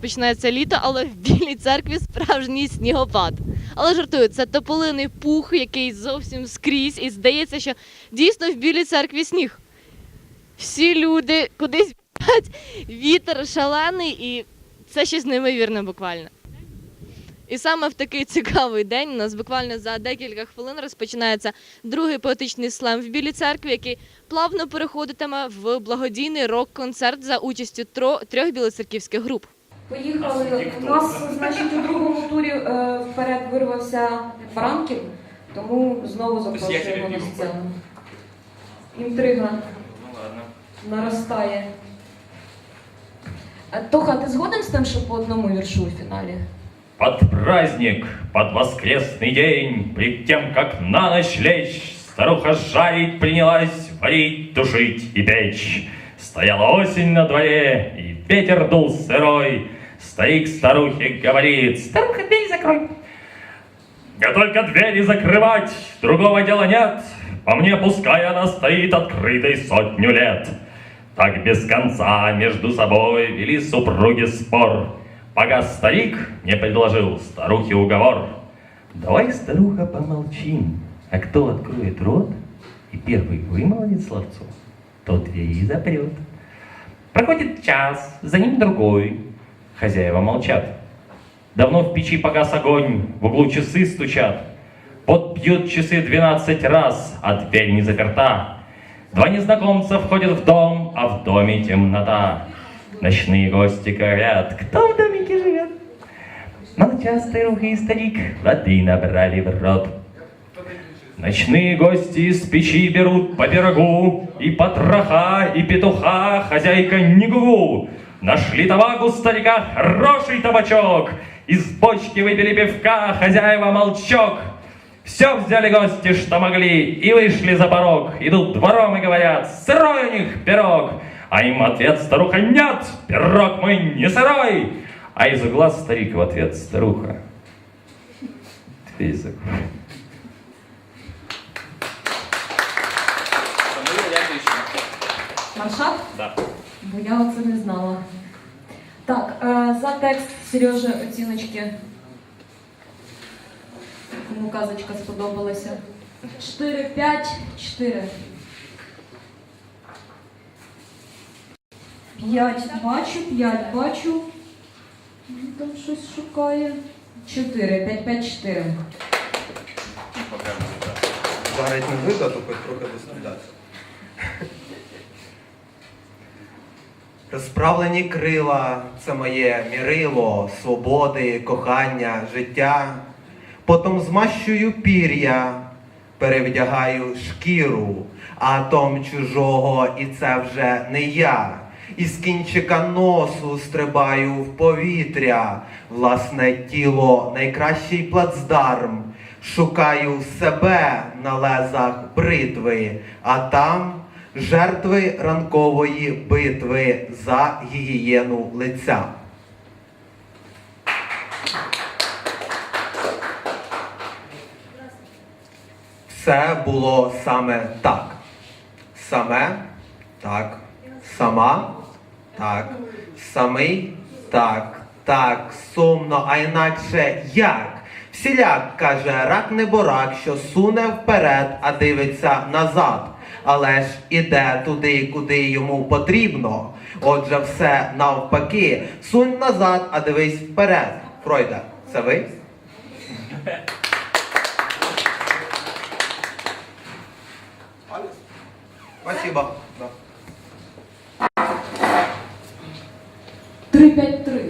Починається літо, але в білій церкві справжній снігопад. Але жартую, це тополиний пух, який зовсім скрізь, і здається, що дійсно в білій церкві сніг. Всі люди кудись б'ють, вітер шалений, і це щось неймовірне буквально. І саме в такий цікавий день у нас буквально за декілька хвилин розпочинається другий поетичний слем в Білій церкві, який плавно переходитиме в благодійний рок-концерт за участю трьох білоцерківських груп. Поїхали. У нас, значить, у другому турі е, вперед вирвався Франків, тому знову запрошуємо на сцену. Інтрига наростає. Е, Тоха, ти згоден з тим, що по одному віршу у фіналі? Под праздник, под воскресный день, Пред тем, как на ночь лечь, Старуха жарить принялась, варить, тушить и печь. Стояла осень на дворе, и ветер дул сырой. Старик старухе говорит, старуха, дверь закрой. Я только двери закрывать, другого дела нет. По мне пускай она стоит открытой сотню лет. Так без конца между собой вели супруги спор, пока старик не предложил старухе уговор. Давай, старуха, помолчим, а кто откроет рот и первый вымолвит словцо, тот двери и запрет. Проходит час, за ним другой. Хозяева молчат. Давно в печи погас огонь, в углу часы стучат. Вот бьют часы двенадцать раз, а дверь не заперта. Два незнакомца входят в дом, а в доме темнота. Ночные гости говорят, кто в домике живет? Молчат старуха и старик, воды набрали в рот. Ночные гости из печи берут по пирогу, И потроха, и петуха, хозяйка не. Нашли табак у старика, хороший табачок, Из бочки выпили пивка, хозяева молчок. Все взяли гости, что могли, и вышли за порог. Идут двором и говорят, сырой у них пирог. А им ответ старуха, нет, пирог мой не сырой. А из угла старик в ответ, старуха, дверь закрой. Маршат? Да. Бо я оце не знала. Так, е, за текст Сережа оціночки. Кому казочка сподобалася? 4, 5, 4. 5 бачу, 5 бачу. Там щось шукає. 4, 5, 5, 4. Зараз не видно, хоч трохи дослідати. Розправлені крила це моє мірило, свободи, кохання, життя. Потім змащую пір'я, перевдягаю шкіру, атом чужого, і це вже не я. Із кінчика носу стрибаю в повітря, власне тіло найкращий плацдарм. Шукаю себе на лезах бритви, а там жертви ранкової битви за гігієну лиця. Все було саме так. Саме так. Сама так. Самий так. Так. Сумно, а інакше як? Всіляк каже рак не борак, що суне вперед, а дивиться назад. Але ж іде туди, куди йому потрібно. Отже, все навпаки. Сунь назад, а дивись вперед. Фройда, це ви? Спасибо. Да. 3, 5, 3.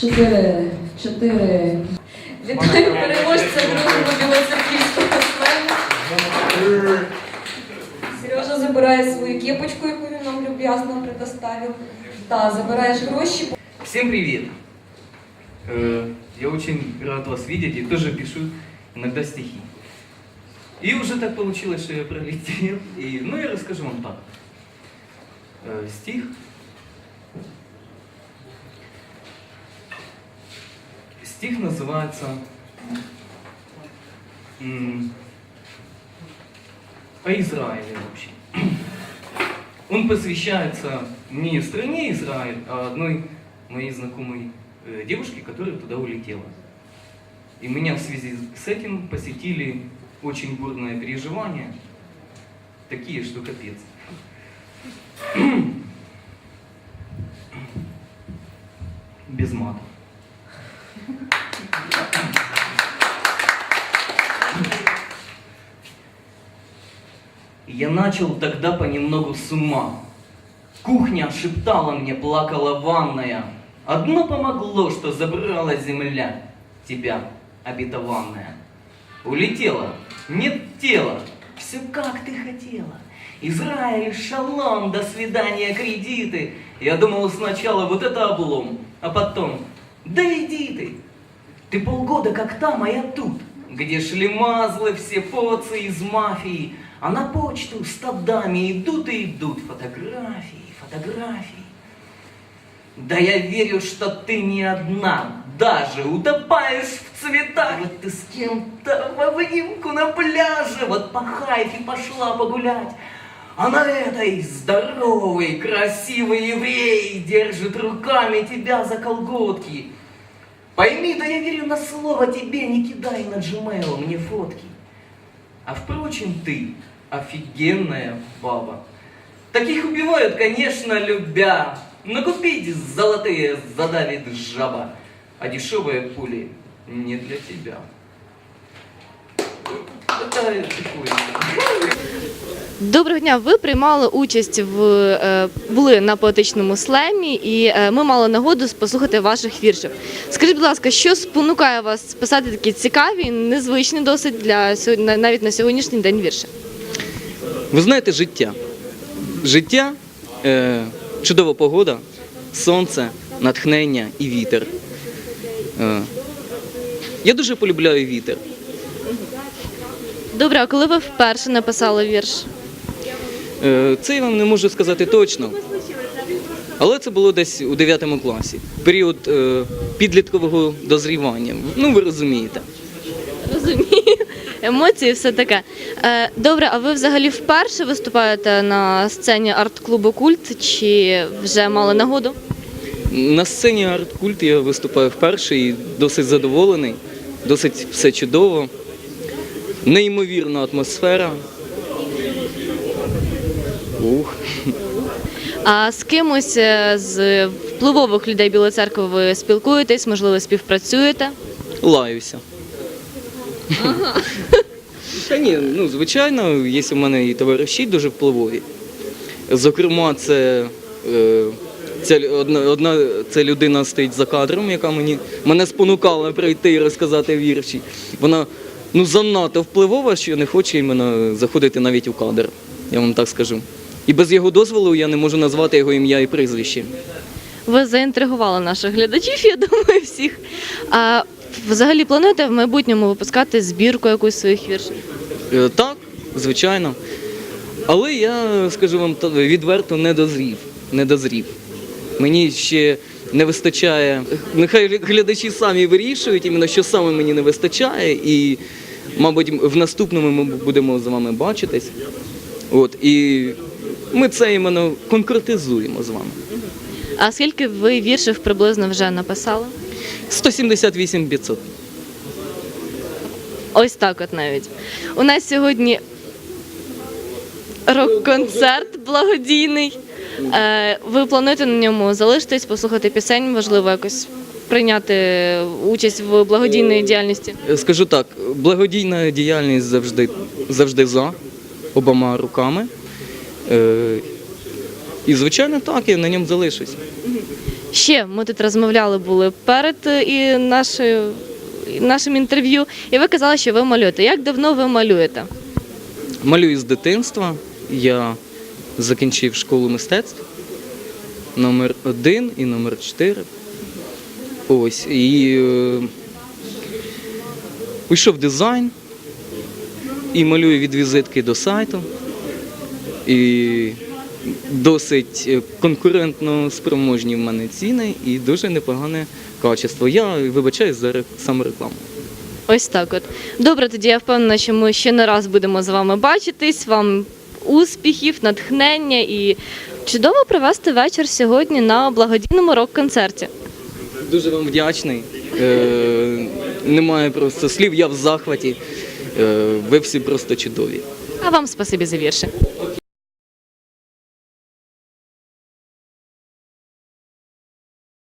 4, 4. Вітаю переможця другого білоцерківського слему. Сережа забирає свою кепочку, яку він нам люб'язно предоставив. Та, забираєш гроші. Всем привет! Э, Я очень рад вас видеть и тоже пишу иногда стихи. И уже так получилось, что я пролетел. И, ну, я расскажу вам так. Э, Стих. Стих называется о Израиле вообще. Он посвящается не стране Израиль, а одной моей знакомой э, девушки, которая туда улетела. И меня в связи с этим посетили очень бурное переживания, такие, что капец. Без мата. Я начал тогда понемногу с ума. Кухня шептала мне, плакала ванная. Одно помогло, что забрала земля тебя, обетованная. Улетела, нет тела, все как ты хотела. Израиль, шалом, до свидания, кредиты. Я думал сначала вот это облом, а потом, да иди ты. Ты полгода как там, а я тут, где шли мазлы все поцы из мафии, а на почту стадами идут и идут фотографии, фотографии. Да я верю, что ты не одна, даже утопаешь в цветах. Вот ты с кем-то в обнимку на пляже, вот по хайфе пошла погулять. А на этой здоровый, красивый еврей держит руками тебя за колготки. Пойми, да я верю на слово тебе, не кидай на Gmail мне фотки. А впрочем, ты офигенная баба. Таких убивают, конечно, любя. Но купить золотые задавит жаба, а дешевые пули не для тебя. Это такое. Доброго дня. Ви приймали участь в е, були на поетичному слемі, і е, ми мали нагоду послухати ваших віршів. Скажіть, будь ласка, що спонукає вас писати такі цікаві, незвичні досить для навіть на сьогоднішній день вірші? Ви знаєте життя. Життя е, чудова погода, сонце, натхнення і вітер. Я дуже полюбляю вітер. Добре, а коли ви вперше написали вірш? Е, це я вам не можу сказати точно. Але це було десь у 9 класі, період е, підліткового дозрівання. Ну, ви розумієте. Розумію. Емоції, все таке. Е, Добре, а ви взагалі вперше виступаєте на сцені арт-клубу Культ чи вже мали нагоду? На сцені арт-культ я виступаю вперше і досить задоволений, досить все чудово, неймовірна атмосфера. Ух. А з кимось е, з впливових людей Білої церкви ви спілкуєтесь, можливо, співпрацюєте? Лаюся. Та ні, ну звичайно, є у мене і товариші дуже впливові. Зокрема, це, е, ця одна, одна ця людина стоїть за кадром, яка мені мене спонукала прийти і розказати вірші. Вона ну занадто впливова, що не хоче іменно заходити навіть у кадр. Я вам так скажу. І без його дозволу я не можу назвати його ім'я і прізвище. Ви заінтригували наших глядачів, я думаю, всіх. А взагалі плануєте в майбутньому випускати збірку якусь своїх віршів? Е, Так, звичайно. Але я скажу вам відверто не дозрів. Не дозрів. Мені ще не вистачає. Нехай глядачі самі вирішують, іменно що саме мені не вистачає. І, мабуть, в наступному ми будемо з вами бачитись. От, і ми це іменно конкретизуємо з вами. А скільки ви віршів приблизно вже написали? 178 500. Ось так от навіть. У нас сьогодні рок-концерт благодійний. Е, Ви плануєте на ньому залишитись, послухати пісень, можливо, якось прийняти участь в благодійній діяльності? Скажу так, благодійна діяльність завжди, завжди за обома руками. Е, і, звичайно, так, я на ньому залишусь. Ще ми тут розмовляли були перед е, і нашою, і нашим інтерв'ю, і ви казали, що ви малюєте. Як давно ви малюєте? Малюю з дитинства. Я закінчив школу мистецтв номер 1 і номер 4. Ось. І е, пішов дизайн і малюю від візитки до сайту. І досить е, конкурентно спроможні в мене ціни і дуже непогане качество. Я вибачаюсь за рек- саморекламу. Ось так от. Добре, тоді я впевнена, що ми ще не раз будемо з вами бачитись. Вам успіхів, натхнення і Чудово провести вечір сьогодні на благодійному рок-концерті. Дуже вам вдячний. Е, немає просто слів, я в захваті. Е, ви всі просто чудові. А вам спасибі за вірші.